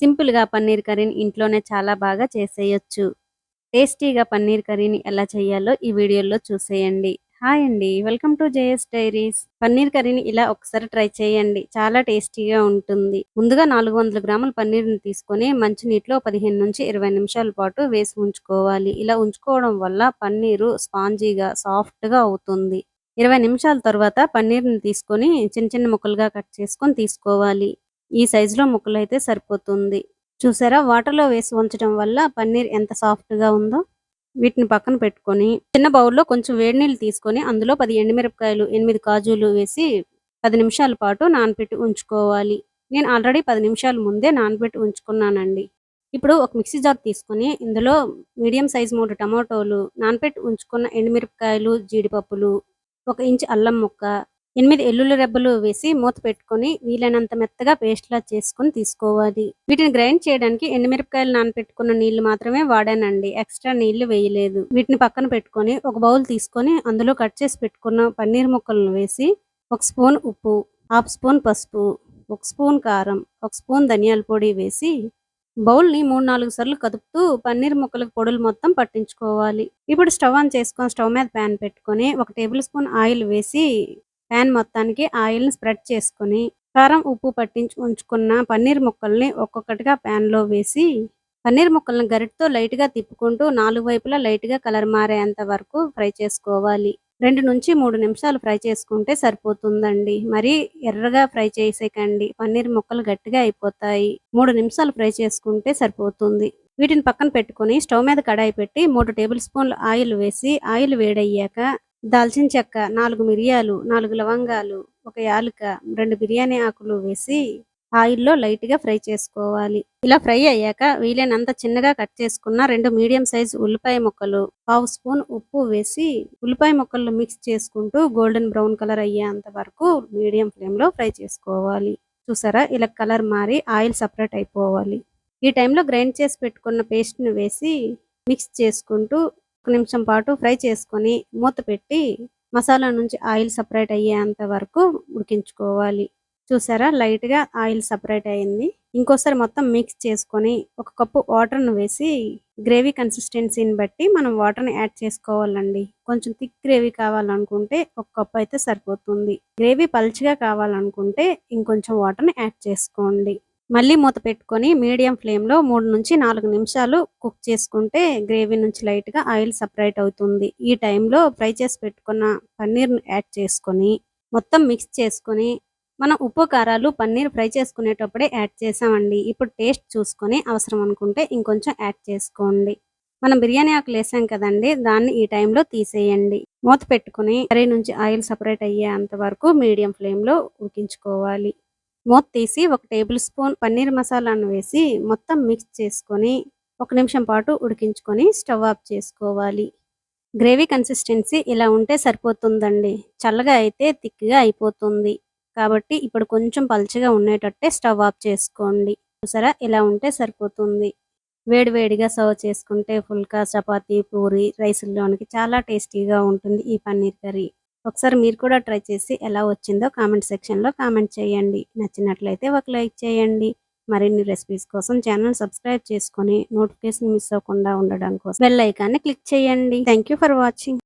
సింపుల్గా పన్నీర్ కర్రీని ఇంట్లోనే చాలా బాగా చేసేయొచ్చు. టేస్టీగా పన్నీర్ కర్రీని ఎలా చేయాలో ఈ వీడియోలో చూసేయండి. హాయ్ అండి welcome to JS diaries. Paneer కర్రీని ఇలా ఒకసారి ట్రై చేయండి చాలా టేస్టీగా ఉంటుంది. ముందుగా నాలుగు వందల గ్రాముల పన్నీర్ని తీసుకొని మంచి నీటిలో పదిహేను నుంచి ఇరవై నిమిషాల పాటు వేసి ఉంచుకోవాలి. ఇలా ఉంచుకోవడం వల్ల పన్నీరు స్పాంజీగా సాఫ్ట్గా అవుతుంది. ఇరవై నిమిషాల తర్వాత పన్నీర్ని తీసుకొని చిన్న చిన్న ముక్కలుగా కట్ చేసుకొని తీసుకోవాలి. ఈ సైజులో ముక్కలు అయితే సరిపోతుంది. చూసారా? వాటర్లో వేసి ఉంచడం వల్ల పన్నీర్ ఎంత సాఫ్ట్గా ఉందో. వీటిని పక్కన పెట్టుకొని చిన్న బౌల్లో కొంచెం వేడి నీళ్ళు తీసుకొని అందులో పది ఎండుమిరపకాయలు ఎనిమిది కాజులు వేసి పది నిమిషాల పాటు నానబెట్టి ఉంచుకోవాలి. నేను ఆల్రెడీ పది నిమిషాల ముందే నానబెట్టి ఉంచుకున్నానండి. ఇప్పుడు ఒక మిక్సీ జార్ తీసుకొని ఇందులో మీడియం సైజ్ మూడు టమాటోలు నానబెట్టి ఉంచుకున్న ఎండుమిరపకాయలు జీడిపప్పులు ఒక ఇంచు అల్లం ముక్క ఎనిమిది ఎల్లుల్లి రెబ్బలు వేసి మూత పెట్టుకొని వీలైనంత మెత్తగా పేస్ట్ చేసుకుని చేసుకొని తీసుకోవాలి. వీటిని గ్రైండ్ చేయడానికి ఎండుమిరపకాయలు నానపెట్టుకున్న నీళ్ళు మాత్రమే వాడానండి. ఎక్స్ట్రా నీళ్ళు వేయలేదు. వీటిని పక్కన పెట్టుకొని ఒక బౌల్ తీసుకొని అందులో కట్ చేసి పెట్టుకున్న పన్నీర్ ముక్కలను వేసి ఒక స్పూన్ ఉప్పు హాఫ్ స్పూన్ పసుపు ఒక స్పూన్ కారం ఒక స్పూన్ ధనియాల పొడి వేసి బౌల్ని మూడు నాలుగు సార్లు కదుపుతూ పన్నీర్ ముక్కలకు పొడులు మొత్తం పట్టించుకోవాలి. ఇప్పుడు స్టవ్ ఆన్ చేసుకొని స్టవ్ మీద ప్యాన్ పెట్టుకొని ఒక టేబుల్ స్పూన్ ఆయిల్ వేసి ప్యాన్ మొత్తానికి ఆయిల్ని స్ప్రెడ్ చేసుకొని కారం ఉప్పు పట్టించి ఉంచుకున్న పన్నీర్ ముక్కల్ని ఒక్కొక్కటిగా ప్యాన్లో వేసి పన్నీర్ ముక్కలను గరిటతో లైట్గా తిప్పుకుంటూ నాలుగు వైపులా లైట్గా కలర్ మారేంత వరకు ఫ్రై చేసుకోవాలి. రెండు నుంచి మూడు నిమిషాలు ఫ్రై చేసుకుంటే సరిపోతుందండి. మరి ఎర్రగా ఫ్రై చేసేకండి. పన్నీర్ ముక్కలు గట్టిగా అయిపోతాయి. మూడు నిమిషాలు ఫ్రై చేసుకుంటే సరిపోతుంది. వీటిని పక్కన పెట్టుకొని స్టవ్ మీద కడాయి పెట్టి మూడు టేబుల్ స్పూన్లు ఆయిల్ వేసి ఆయిల్ వేడయ్యాక దాల్చిన చెక్క నాలుగు మిరియాలు నాలుగు లవంగాలు ఒక యాలుక రెండు బిర్యానీ ఆకులు వేసి ఆయిల్లో లైట్గా ఫ్రై చేసుకోవాలి. ఇలా ఫ్రై అయ్యాక వీలైనంత చిన్నగా కట్ చేసుకున్న రెండు మీడియం సైజ్ ఉల్లిపాయ ముక్కలు పావు స్పూన్ ఉప్పు వేసి ఉల్లిపాయ ముక్కలు మిక్స్ చేసుకుంటూ గోల్డెన్ బ్రౌన్ కలర్ అయ్యేంత వరకు మీడియం ఫ్లేమ్లో ఫ్రై చేసుకోవాలి. చూసారా? ఇలా కలర్ మారి ఆయిల్ సపరేట్ అయిపోవాలి. ఈ టైంలో గ్రైండ్ చేసి పెట్టుకున్న పేస్ట్ని వేసి మిక్స్ చేసుకుంటూ ఒక నిమిషం పాటు ఫ్రై చేసుకొని మూత పెట్టి మసాలా నుంచి ఆయిల్ సపరేట్ అయ్యేంత వరకు ఉడికించుకోవాలి. చూసారా? లైట్గా ఆయిల్ సపరేట్ అయింది. ఇంకోసారి మొత్తం మిక్స్ చేసుకొని ఒక కప్పు వాటర్ను వేసి గ్రేవీ కన్సిస్టెన్సీని బట్టి మనం వాటర్ని యాడ్ చేసుకోవాలండి. కొంచెం థిక్ గ్రేవీ కావాలనుకుంటే ఒక కప్పు అయితే సరిపోతుంది. గ్రేవీ పల్చిగా కావాలనుకుంటే ఇంకొంచెం వాటర్ని యాడ్ చేసుకోండి. మళ్ళీ మూత పెట్టుకొని మీడియం ఫ్లేమ్లో మూడు నుంచి నాలుగు నిమిషాలు కుక్ చేసుకుంటే గ్రేవీ నుంచి లైట్గా ఆయిల్ సపరేట్ అవుతుంది. ఈ టైంలో ఫ్రై చేసి పెట్టుకున్న పన్నీర్ను యాడ్ చేసుకొని మొత్తం మిక్స్ చేసుకొని మనం ఉప్పు కారాలు పన్నీర్ ఫ్రై చేసుకునేటప్పుడే యాడ్ చేసామండి. ఇప్పుడు టేస్ట్ చూసుకొని అవసరం అనుకుంటే ఇంకొంచెం యాడ్ చేసుకోండి. మనం బిర్యానీ ఆకులు వేసాం కదండి దాన్ని ఈ టైంలో తీసేయండి. మూత పెట్టుకుని కర్రీ నుంచి ఆయిల్ సపరేట్ అయ్యేంత వరకు మీడియం ఫ్లేమ్లో ఉడికించుకోవాలి. మూత తీసి ఒక టేబుల్ స్పూన్ పన్నీర్ మసాలాను వేసి మొత్తం మిక్స్ చేసుకొని ఒక నిమిషం పాటు ఉడికించుకొని స్టవ్ ఆఫ్ చేసుకోవాలి. గ్రేవీ కన్సిస్టెన్సీ ఇలా ఉంటే సరిపోతుందండి. చల్లగా అయితే థిక్గా అయిపోతుంది. కాబట్టి ఇప్పుడు కొంచెం పల్చగా ఉండేటట్టే స్టవ్ ఆఫ్ చేసుకోండి. చూసారా? ఇలా ఉంటే సరిపోతుంది. వేడి వేడిగా సర్వ్ చేసుకుంటే ఫుల్కా చపాతీ పూరి రైసుల్లోనికి చాలా టేస్టీగా ఉంటుంది ఈ పన్నీర్ కర్రీ. ఒకసారి మీరు కూడా ట్రై చేసి ఎలా వచ్చిందో కామెంట్ సెక్షన్లో కామెంట్ చేయండి. నచ్చినట్లయితే ఒక లైక్ చేయండి. మరిన్ని రెసిపీస్ కోసం ఛానల్ సబ్స్క్రైబ్ చేసుకొని నోటిఫికేషన్ మిస్ అవ్వకుండా ఉండడం కోసం బెల్ ఐకాన్ని క్లిక్ చేయండి. Thank for watching.